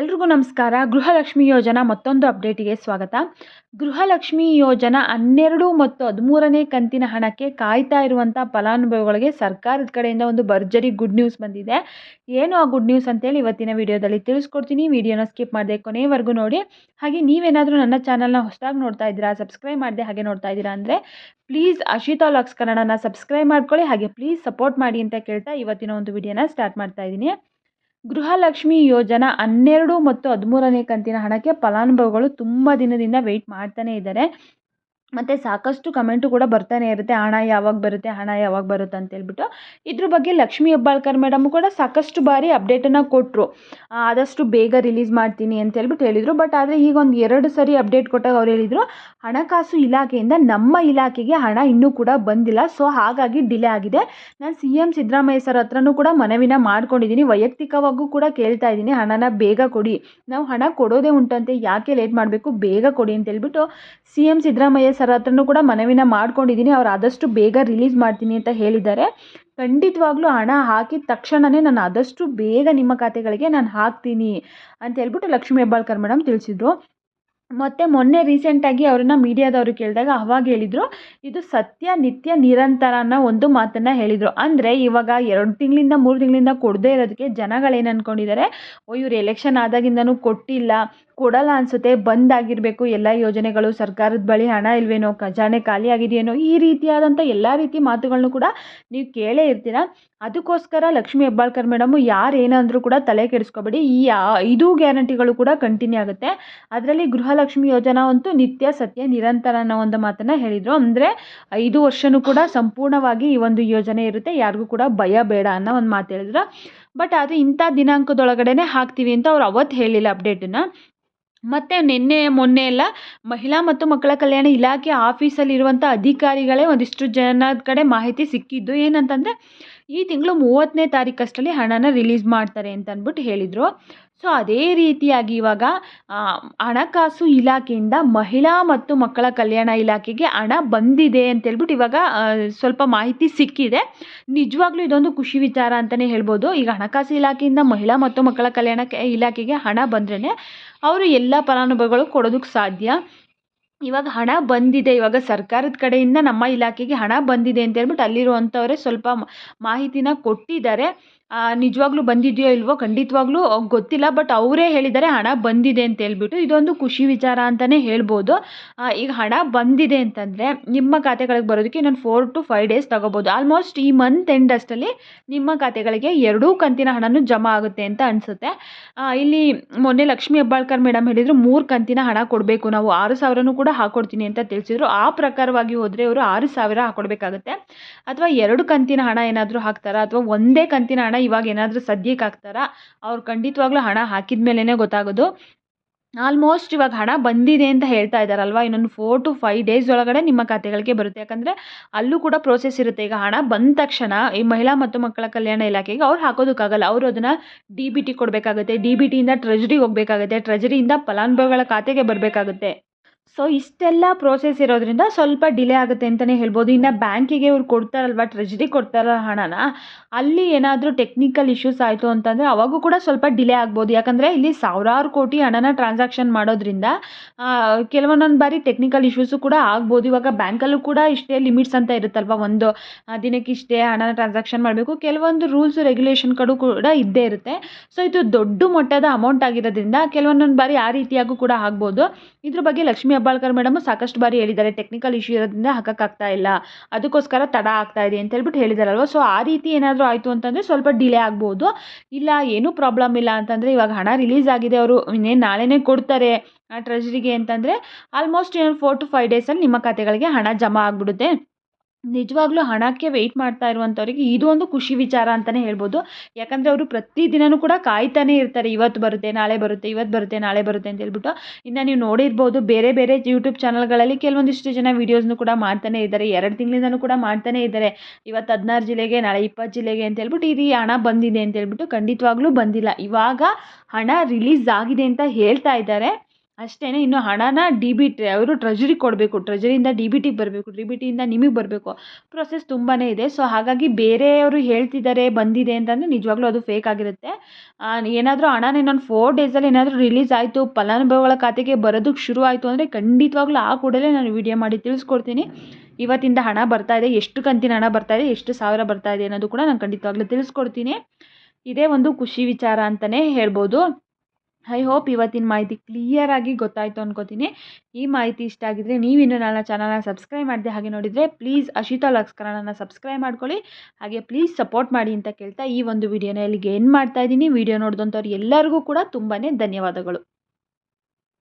ಎಲ್ರಿಗೂ ನಮಸ್ಕಾರ. ಗೃಹಲಕ್ಷ್ಮಿ ಯೋಜನಾ ಮತ್ತೊಂದು ಅಪ್ಡೇಟಿಗೆ ಸ್ವಾಗತ. ಗೃಹಲಕ್ಷ್ಮಿ ಯೋಜನಾ ಹನ್ನೆರಡು ಮತ್ತು ಹದಿಮೂರನೇ ಕಂತಿನ ಹಣಕ್ಕೆ ಕಾಯ್ತಾ ಇರುವಂಥ ಫಲಾನುಭವಿಗಳಿಗೆ ಸರ್ಕಾರದ ಕಡೆಯಿಂದ ಒಂದು ಭರ್ಜರಿ ಗುಡ್ ನ್ಯೂಸ್ ಬಂದಿದೆ. ಏನು ಆ ಗುಡ್ ನ್ಯೂಸ್ ಅಂತೇಳಿ ಇವತ್ತಿನ ವಿಡಿಯೋದಲ್ಲಿ ತಿಳಿಸ್ಕೊಡ್ತೀನಿ. ವಿಡಿಯೋನ ಸ್ಕಿಪ್ ಮಾಡಿದೆ ಕೊನೆಯವರೆಗೂ ನೋಡಿ. ಹಾಗೆ ನೀವೇನಾದರೂ ನನ್ನ ಚಾನಲ್ನ ಹೊಸದಾಗಿ ನೋಡ್ತಾ ಇದ್ದೀರಾ, ಸಬ್ಸ್ಕ್ರೈಬ್ ಮಾಡಿದೆ ಹಾಗೆ ನೋಡ್ತಾ ಇದ್ದೀರಾ ಅಂದರೆ ಪ್ಲೀಸ್ ಅಶಿತಾ ಲಾಕ್ಸ್ ಕನ್ನಡನ ಸಬ್ಸ್ಕ್ರೈಬ್ ಮಾಡ್ಕೊಳ್ಳಿ. ಹಾಗೆ ಪ್ಲೀಸ್ ಸಪೋರ್ಟ್ ಮಾಡಿ ಅಂತ ಕೇಳ್ತಾ ಇವತ್ತಿನ ಒಂದು ವಿಡಿಯೋನ ಸ್ಟಾರ್ಟ್ ಮಾಡ್ತಾ ಇದ್ದೀನಿ. ಗೃಹಲಕ್ಷ್ಮಿ ಯೋಜನಾ ಹನ್ನೆರಡು ಮತ್ತು ಹದಿಮೂರನೇ ಕಂತಿನ ಹಣಕ್ಕೆ ಫಲಾನುಭವಿಗಳು ತುಂಬ ದಿನದಿಂದ ವೆಯ್ಟ್ ಮಾಡ್ತಾನೇ ಇದ್ದಾರೆ. ಮತ್ತು ಸಾಕಷ್ಟು ಕಮೆಂಟು ಕೂಡ ಬರ್ತಾನೆ ಇರುತ್ತೆ, ಹಣ ಯಾವಾಗ ಬರುತ್ತೆ, ಹಣ ಯಾವಾಗ ಬರುತ್ತೆ? ಅಂತೇಳ್ಬಿಟ್ಟು ಇದ್ರ ಬಗ್ಗೆ ಲಕ್ಷ್ಮೀ ಹೆಬ್ಬಾಳ್ಕರ್ ಮೇಡಮ್ ಕೂಡ ಸಾಕಷ್ಟು ಬಾರಿ ಅಪ್ಡೇಟನ್ನು ಕೊಟ್ಟರು ಆದಷ್ಟು ಬೇಗ ರಿಲೀಸ್ ಮಾಡ್ತೀನಿ ಅಂತ ಹೇಳ್ಬಿಟ್ಟು ಹೇಳಿದರು. ಬಟ್ ಆದರೆ ಈಗ ಒಂದು ಎರಡು ಸರಿ ಅಪ್ಡೇಟ್ ಕೊಟ್ಟಾಗ ಅವ್ರು ಹೇಳಿದರು, ಹಣಕಾಸು ಇಲಾಖೆಯಿಂದ ನಮ್ಮ ಇಲಾಖೆಗೆ ಹಣ ಇನ್ನೂ ಕೂಡ ಬಂದಿಲ್ಲ. ಸೊ, ಹಾಗಾಗಿ ಡಿಲೇ ಆಗಿದೆ. ನಾನು ಸಿ ಎಂ ಸಿದ್ದರಾಮಯ್ಯ ಸರ್ ಹತ್ರನೂ ಕೂಡ ಮನವಿನ ಮಾಡ್ಕೊಂಡಿದ್ದೀನಿ. ವೈಯಕ್ತಿಕವಾಗೂ ಕೂಡ ಕೇಳ್ತಾ ಇದ್ದೀನಿ. ಹಣನ ಬೇಗ ಕೊಡಿ. ನಾವು ಹಣ ಕೊಡೋದೇ ಉಂಟಂತೆ. ಯಾಕೆ ಲೇಟ್ ಮಾಡಬೇಕು? ಬೇಗ ಕೊಡಿ ಅಂತ ಹೇಳ್ಬಿಟ್ಟು ಸಿ ಎಂ ಸಿದ್ದರಾಮಯ್ಯ ಸರ್ ಹತ್ರನೂ ಕೂಡ ಮನವಿನ ಮಾಡ್ಕೊಂಡಿದ್ದೀನಿ. ಅವ್ರು ಆದಷ್ಟು ಬೇಗ ರಿಲೀಸ್ ಮಾಡ್ತೀನಿ ಅಂತ ಹೇಳಿದ್ದಾರೆ. ಖಂಡಿತವಾಗ್ಲೂ ಹಣ ಹಾಕಿದ ತಕ್ಷಣವೇ ನಾನು ಆದಷ್ಟು ಬೇಗ ನಿಮ್ಮ ಖಾತೆಗಳಿಗೆ ನಾನು ಹಾಕ್ತೀನಿ ಅಂತ ಹೇಳ್ಬಿಟ್ಟು ಲಕ್ಷ್ಮೀ ಹೆಬ್ಬಾಳ್ಕರ್ ಮೇಡಮ್ ತಿಳಿಸಿದ್ರು. ಮತ್ತು ಮೊನ್ನೆ ರೀಸೆಂಟಾಗಿ ಅವ್ರನ್ನ ಮೀಡಿಯಾದವರು ಕೇಳಿದಾಗ ಅವಾಗ ಹೇಳಿದರು, ಇದು ಸತ್ಯ, ನಿತ್ಯ, ನಿರಂತರ ಅನ್ನೋ ಒಂದು ಮಾತನ್ನು ಹೇಳಿದರು. ಅಂದರೆ ಇವಾಗ ಎರಡು ತಿಂಗಳಿಂದ, ಮೂರು ತಿಂಗಳಿಂದ ಕೊಡದೇ ಇರೋದಕ್ಕೆ ಜನಗಳೇನು ಅಂದ್ಕೊಂಡಿದ್ದಾರೆ ಓ, ಇವ್ರು ಎಲೆಕ್ಷನ್ ಆದಾಗಿಂದನೂ ಕೊಟ್ಟಿಲ್ಲ. ಕೊಡಲ್ಲ ಅನಿಸುತ್ತೆ ಬಂದ್ ಆಗಿರಬೇಕು ಎಲ್ಲ ಯೋಜನೆಗಳು ಸರ್ಕಾರದ ಬಳಿ ಹಣ ಇಲ್ವೇನೋ, ಖಜಾನೆ ಖಾಲಿ ಆಗಿದೆಯೇನೋ, ಈ ರೀತಿಯಾದಂಥ ಎಲ್ಲ ರೀತಿ ಮಾತುಗಳನ್ನು ಕೂಡ ನೀವು ಕೇಳೇ ಇರ್ತೀರ? ಅದಕ್ಕೋಸ್ಕರ ಲಕ್ಷ್ಮೀ ಹೆಬ್ಬಾಳ್ಕರ್ ಮೇಡಮ್ ಯಾರು ಕೂಡ ತಲೆ ಕೆಡಿಸ್ಕೋಬೇಡಿ. ಈ ಐದು ಗ್ಯಾರಂಟಿಗಳು ಕೂಡ ಕಂಟಿನ್ಯೂ ಆಗುತ್ತೆ. ಅದರಲ್ಲಿ ಗೃಹಲಕ್ಷ್ಮಿ ಯೋಜನಾ ಅಂತೂ ನಿತ್ಯ ಸತ್ಯ ನಿರಂತರ ಅನ್ನೋ ಒಂದು ಮಾತನ್ನು ಹೇಳಿದರು. ಅಂದರೆ ಐದು ವರ್ಷವೂ ಕೂಡ ಸಂಪೂರ್ಣವಾಗಿ ಈ ಒಂದು ಯೋಜನೆ ಇರುತ್ತೆ. ಯಾರಿಗೂ ಕೂಡ ಭಯ ಬೇಡ ಅನ್ನೋ ಒಂದು ಮಾತು ಹೇಳಿದ್ರು. ಬಟ್ ಅದು ಇಂಥ ದಿನಾಂಕದೊಳಗಡೆ ಹಾಕ್ತೀವಿ ಅಂತ ಅವ್ರು ಅವತ್ತು ಹೇಳಿಲ್ಲ ಅಪ್ಡೇಟನ್ನು. ಮತ್ತು ನಿನ್ನೆ, ಮೊನ್ನೆ ಎಲ್ಲ ಮಹಿಳಾ ಮತ್ತು ಮಕ್ಕಳ ಕಲ್ಯಾಣ ಇಲಾಖೆ ಆಫೀಸಲ್ಲಿರುವಂಥ ಅಧಿಕಾರಿಗಳೇ ಒಂದಿಷ್ಟು ಜನದ ಕಡೆ ಮಾಹಿತಿ ಸಿಕ್ಕಿದ್ದು ಏನಂತಂದರೆ, ಈ ತಿಂಗಳು ಮೂವತ್ತನೇ ತಾರೀಕಷ್ಟರಲ್ಲಿ ಹಣನ ರಿಲೀಸ್ ಮಾಡ್ತಾರೆ ಅಂತ ಅಂದ್ಬಿಟ್ಟು ಹೇಳಿದರು. ಸೊ, ಅದೇ ರೀತಿಯಾಗಿ ಇವಾಗ ಹಣಕಾಸು ಇಲಾಖೆಯಿಂದ ಮಹಿಳಾ ಮತ್ತು ಮಕ್ಕಳ ಕಲ್ಯಾಣ ಇಲಾಖೆಗೆ ಹಣ ಬಂದಿದೆ ಅಂತ ಹೇಳ್ಬಿಟ್ಟು ಇವಾಗ ಸ್ವಲ್ಪ ಮಾಹಿತಿ ಸಿಕ್ಕಿದೆ. ನಿಜವಾಗ್ಲೂ ಇದೊಂದು ಖುಷಿ ವಿಚಾರ ಅಂತಲೇ ಹೇಳ್ಬೋದು. ಈಗ ಹಣಕಾಸು ಇಲಾಖೆಯಿಂದ ಮಹಿಳಾ ಮತ್ತು ಮಕ್ಕಳ ಕಲ್ಯಾಣ ಇಲಾಖೆಗೆ ಹಣ ಬಂದ್ರೇ ಅವರು ಎಲ್ಲ ಫಲಾನುಭವಿಗಳು ಕೊಡೋದಕ್ಕೆ ಸಾಧ್ಯ. ಇವಾಗ ಹಣ ಬಂದಿದೆ. ಇವಾಗ ಸರ್ಕಾರದ ಕಡೆಯಿಂದ ನಮ್ಮ ಇಲಾಖೆಗೆ ಹಣ ಬಂದಿದೆ ಅಂತ ಹೇಳ್ಬಿಟ್ಟು ಅಲ್ಲಿರುವಂಥವರೇ ಸ್ವಲ್ಪ ಮಾಹಿತಿನ ಕೊಟ್ಟಿದ್ದಾರೆ. ನಿಜವಾಗ್ಲೂ ಬಂದಿದೆಯೋ ಇಲ್ವೋ ಖಂಡಿತವಾಗ್ಲೂ ಗೊತ್ತಿಲ್ಲ ಬಟ್ ಅವರೇ ಹೇಳಿದ್ದಾರೆ, ಹಣ ಬಂದಿದೆ ಅಂತ ಹೇಳ್ಬಿಟ್ಟು ಇದೊಂದು ಖುಷಿ ವಿಚಾರ ಅಂತಲೇ ಹೇಳ್ಬೋದು. ಈಗ ಹಣ ಬಂದಿದೆ ಅಂತಂದರೆ ನಿಮ್ಮ ಖಾತೆಗಳಿಗೆ ಬರೋದಕ್ಕೆ ಇನ್ನೊಂದು ಫೋರ್ ಟು ಫೈವ್ ಡೇಸ್ ತಗೋಬೋದು. ಆಲ್ಮೋಸ್ಟ್ ಈ ಮಂತ್ ಎಂಡ್ ಅಷ್ಟಲ್ಲಿ ನಿಮ್ಮ ಖಾತೆಗಳಿಗೆ ಎರಡೂ ಕಂತಿನ ಹಣನು ಜಮಾ ಆಗುತ್ತೆ ಅಂತ ಅನಿಸುತ್ತೆ. ಇಲ್ಲಿ ಮೊನ್ನೆ ಲಕ್ಷ್ಮೀ ಹೆಬ್ಬಾಳ್ಕರ್ ಮೇಡಮ್ ಹೇಳಿದರು, ಮೂರು ಕಂತಿನ ಹಣ ಕೊಡಬೇಕು, ನಾವು ಆರು ಸಾವಿರನೂ ಕೂಡ ಹಾಕ್ಕೊಡ್ತೀನಿ ಅಂತ ತಿಳಿಸಿದ್ರು. ಆ ಪ್ರಕಾರವಾಗಿ ಹೋದರೆ ಅವರು ಆರು ಸಾವಿರ ಹಾಕ್ಕೊಡ್ಬೇಕಾಗುತ್ತೆ ಅಥವಾ ಎರಡು ಕಂತಿನ ಹಣ ಏನಾದರೂ ಹಾಕ್ತಾರಾ? ಅಥವಾ ಒಂದೇ ಕಂತಿನ ಹಣ ಇವಾಗ ಏನಾದರೂ ಸದ್ಯಕ್ಕೆ ಹಾಕ್ತಾರಾ? ಅವ್ರು ಖಂಡಿತವಾಗ್ಲೂ ಹಣ ಹಾಕಿದ ಮೇಲೇ ಗೊತ್ತಾಗೋದು. ಆಲ್ಮೋಸ್ಟ್ ಇವಾಗ ಹಣ ಬಂದಿದೆ ಅಂತ ಹೇಳ್ತಾ ಇದ್ದಾರಲ್ವ ಇನ್ನೊಂದು ಫೋರ್ ಟು ಫೈವ್ ಡೇಸ್ ಒಳಗಡೆ ನಿಮ್ಮ ಖಾತೆಗಳಿಗೆ ಬರುತ್ತೆ. ಯಾಕಂದರೆ ಅಲ್ಲೂ ಕೂಡ ಪ್ರೋಸೆಸ್ ಇರುತ್ತೆ. ಈಗ ಹಣ ಬಂದ ತಕ್ಷಣ ಈ ಮಹಿಳಾ ಮತ್ತು ಮಕ್ಕಳ ಕಲ್ಯಾಣ ಇಲಾಖೆಗೆ ಅವ್ರು ಹಾಕೋದಕ್ಕಾಗಲ್ಲ. ಅವರು ಅದನ್ನು ಡಿ ಬಿ ಟಿ ಕೊಡಬೇಕಾಗುತ್ತೆ. ಡಿ ಬಿ ಟಿಯಿಂದ ಟ್ರೆಜರಿಗೆ ಹೋಗಬೇಕಾಗುತ್ತೆ. ಟ್ರೆಜರಿಯಿಂದ ಫಲಾನುಭವಿಗಳ ಖಾತೆಗೆ ಬರಬೇಕಾಗುತ್ತೆ. ಸೊ ಇಷ್ಟೆಲ್ಲ ಪ್ರೋಸೆಸ್ ಇರೋದ್ರಿಂದ ಸ್ವಲ್ಪ ಡಿಲೇ ಆಗುತ್ತೆ ಅಂತಲೇ ಹೇಳ್ಬೋದು. ಇನ್ನು ಬ್ಯಾಂಕಿಗೆ ಇವ್ರು ಕೊಡ್ತಾರಲ್ವ ಟ್ರೆಜರಿ ಕೊಡ್ತಾರ ಹಣನ? ಅಲ್ಲಿ ಏನಾದರೂ ಟೆಕ್ನಿಕಲ್ ಇಶ್ಯೂಸ್ ಆಯಿತು ಅಂತಂದರೆ ಅವಾಗೂ ಕೂಡ ಸ್ವಲ್ಪ ಡಿಲೇ ಆಗ್ಬೋದು. ಯಾಕಂದರೆ ಇಲ್ಲಿ ಸಾವಿರಾರು ಕೋಟಿ ಹಣನ ಟ್ರಾನ್ಸಾಕ್ಷನ್ ಮಾಡೋದ್ರಿಂದ ಕೆಲವೊಂದೊಂದು ಬಾರಿ ಟೆಕ್ನಿಕಲ್ ಇಶ್ಯೂಸು ಕೂಡ ಆಗ್ಬೋದು. ಇವಾಗ ಬ್ಯಾಂಕಲ್ಲೂ ಕೂಡ ಇಷ್ಟೇ ಲಿಮಿಟ್ಸ್ ಅಂತ ಇರುತ್ತಲ್ವ? ಒಂದು ದಿನಕ್ಕೆ ಇಷ್ಟೇ ಹಣನ ಟ್ರಾನ್ಸಾಕ್ಷನ್ ಮಾಡಬೇಕು. ಕೆಲವೊಂದು ರೂಲ್ಸು ರೆಗ್ಯುಲೇಷನ್ ಕಡೂ ಕೂಡ ಇದ್ದೇ ಇರುತ್ತೆ. ಸೊ ಇದು ದೊಡ್ಡ ಮಟ್ಟದ ಅಮೌಂಟ್ ಆಗಿರೋದ್ರಿಂದ ಕೆಲವೊಂದೊಂದು ಬಾರಿ ಆ ರೀತಿಯಾಗೂ ಕೂಡ ಆಗ್ಬೋದು. ಇದ್ರ ಬಗ್ಗೆ ಲಕ್ಷ್ಮೀ ಹೆಬ್ಬಾಳ್ಕರ್ ಮೇಡಮ್ ಸಾಕಷ್ಟು ಬಾರಿ ಹೇಳಿದ್ದಾರೆ ಟೆಕ್ನಿಕಲ್ ಇಶ್ಯೂ ಇರೋದ್ರಿಂದ ಹಾಕೋಕ್ಕಾಗ್ತಾ ಇಲ್ಲ, ಅದಕ್ಕೋಸ್ಕರ ತಡ ಆಗ್ತಾ ಇದೆ ಅಂತ ಹೇಳ್ಬಿಟ್ಟು ಹೇಳಿದಾರಲ್ವ? ಸೊ ಆ ರೀತಿ ಏನಾದರೂ ಆಯಿತು ಅಂತಂದರೆ ಸ್ವಲ್ಪ ಡಿಲೇ ಆಗ್ಬೋದು. ಇಲ್ಲ, ಏನೂ ಪ್ರಾಬ್ಲಮ್ ಇಲ್ಲ ಅಂತಂದರೆ ಇವಾಗ ಹಣ ರಿಲೀಸ್ ಆಗಿದೆ, ಅವರು ಇನ್ನೇನು ನಾಳೆನೇ ಕೊಡ್ತಾರೆ ಟ್ರೆಜರಿಗೆ ಅಂತಂದರೆ ಆಲ್ಮೋಸ್ಟ್ ಏನು ಫೋರ್ ಟು ಫೈವ್ ಡೇಸಲ್ಲಿ ನಿಮ್ಮ ಖಾತೆಗಳಿಗೆ ಹಣ ಜಮಾ ಆಗಿಬಿಡುತ್ತೆ. ನಿಜವಾಗ್ಲೂ ಹಣಕ್ಕೆ ವೆಯ್ಟ್ ಮಾಡ್ತಾ ಇರುವಂಥವ್ರಿಗೆ ಇದು ಒಂದು ಖುಷಿ ವಿಚಾರ ಅಂತಲೇ ಹೇಳ್ಬೋದು. ಯಾಕಂದರೆ ಅವರು ಪ್ರತಿ ದಿನವೂ ಕೂಡ ಕಾಯ್ತಾನೆ ಇರ್ತಾರೆ, ಇವತ್ತು ಬರುತ್ತೆ, ನಾಳೆ ಬರುತ್ತೆ, ಇವತ್ತು ಬರುತ್ತೆ, ನಾಳೆ ಬರುತ್ತೆ ಅಂತ ಹೇಳ್ಬಿಟ್ಟು. ಇನ್ನು ನೀವು ನೋಡಿರ್ಬೋದು, ಬೇರೆ ಬೇರೆ ಯೂಟ್ಯೂಬ್ ಚಾನಲ್ಗಳಲ್ಲಿ ಕೆಲವೊಂದಿಷ್ಟು ಜನ ವೀಡಿಯೋಸ್ನು ಕೂಡ ಮಾಡ್ತಾನೆ ಇದ್ದಾರೆ. ಎರಡು ತಿಂಗಳಿಂದನೂ ಕೂಡ ಮಾಡ್ತಾನೆ ಇದ್ದಾರೆ. ಇವತ್ತು ಹದಿನಾರು ಜಿಲ್ಲೆಗೆ, ನಾಳೆ ಇಪ್ಪತ್ತು ಜಿಲ್ಲೆಗೆ ಅಂತ ಹೇಳ್ಬಿಟ್ಟು ಇದು ಹಣ ಬಂದಿದೆ ಅಂತ ಹೇಳ್ಬಿಟ್ಟು ಖಂಡಿತವಾಗ್ಲೂ ಬಂದಿಲ್ಲ. ಇವಾಗ ಹಣ ರಿಲೀಸ್ ಆಗಿದೆ ಅಂತ ಹೇಳ್ತಾ ಇದ್ದಾರೆ. ಅಷ್ಟೇ ಇನ್ನು ಹಣನ ಡಿ ಬಿ ಟಿ ಅವರು ಟ್ರೆಜರಿಗೆ ಕೊಡಬೇಕು ಟ್ರೆಜರಿಯಿಂದ ಡಿ ಬಿ ಟಿಗೆ ಬರಬೇಕು ಡಿ ಬಿ ಟಿಯಿಂದ ನಿಮಗೆ ಬರಬೇಕು. ಪ್ರೊಸೆಸ್ ತುಂಬಾ ಇದೆ. ಸೊ ಹಾಗಾಗಿ ಬೇರೆಯವರು ಹೇಳ್ತಿದ್ದಾರೆ ಬಂದಿದೆ ಅಂತಂದರೆ ನಿಜವಾಗ್ಲೂ ಅದು ಫೇಕ್ ಆಗಿರುತ್ತೆ. ಏನಾದರೂ ಹಣನ ಇನ್ನೊಂದು ಫೋರ್ ಡೇಸಲ್ಲಿ ಏನಾದರೂ ರಿಲೀಸ್ ಆಯಿತು, ಫಲಾನುಭವಿಗಳ ಖಾತೆಗೆ ಬರೋದಕ್ಕೆ ಶುರು ಆಯಿತು ಅಂದರೆ ಖಂಡಿತವಾಗ್ಲೂ ಆ ಕೂಡಲೇ ನಾನು ವಿಡಿಯೋ ಮಾಡಿ ತಿಳಿಸ್ಕೊಡ್ತೀನಿ. ಇವತ್ತಿಂದ ಹಣ ಬರ್ತಾ ಇದೆ, ಎಷ್ಟು ಕಂತಿನ ಹಣ ಬರ್ತಾ ಇದೆ, ಎಷ್ಟು ಸಾವಿರ ಬರ್ತಾ ಇದೆ ಅನ್ನೋದು ಕೂಡ ನಾನು ಖಂಡಿತವಾಗ್ಲೂ ತಿಳಿಸ್ಕೊಡ್ತೀನಿ. ಇದೇ ಒಂದು ಖುಷಿ ವಿಚಾರ ಅಂತಲೇ ಹೇಳ್ಬೋದು. ಐ ಹೋಪ್ ಇವತ್ತಿನ ಮಾಹಿತಿ ಕ್ಲಿಯರಾಗಿ ಗೊತ್ತಾಯಿತು ಅನ್ಕೋತೀನಿ. ಈ ಮಾಹಿತಿ ಇಷ್ಟ ಆಗಿದ್ರೆ ನೀವಿನ್ನೂ ನನ್ನ ಚಾನಲ್ನ ಸಬ್ಸ್ಕ್ರೈಬ್ ಮಾಡಿದೆ ಹಾಗೆ ನೋಡಿದರೆ ಪ್ಲೀಸ್ ಅಶಿತಾ ಲಕ್ಸ್ ಕನ್ನಡನ ಸಬ್ಸ್ಕ್ರೈಬ್ ಮಾಡ್ಕೊಳ್ಳಿ. ಹಾಗೆ ಪ್ಲೀಸ್ ಸಪೋರ್ಟ್ ಮಾಡಿ ಅಂತ ಕೇಳ್ತಾ ಈ ಒಂದು ವಿಡಿಯೋನ ಇಲ್ಲಿಗೆ ಏನು ಮಾಡ್ತಾ ಇದ್ದೀನಿ. ವಿಡಿಯೋ ನೋಡಿದಂಥವ್ರು ಎಲ್ಲರಿಗೂ ಕೂಡ ತುಂಬಾ ಧನ್ಯವಾದಗಳು.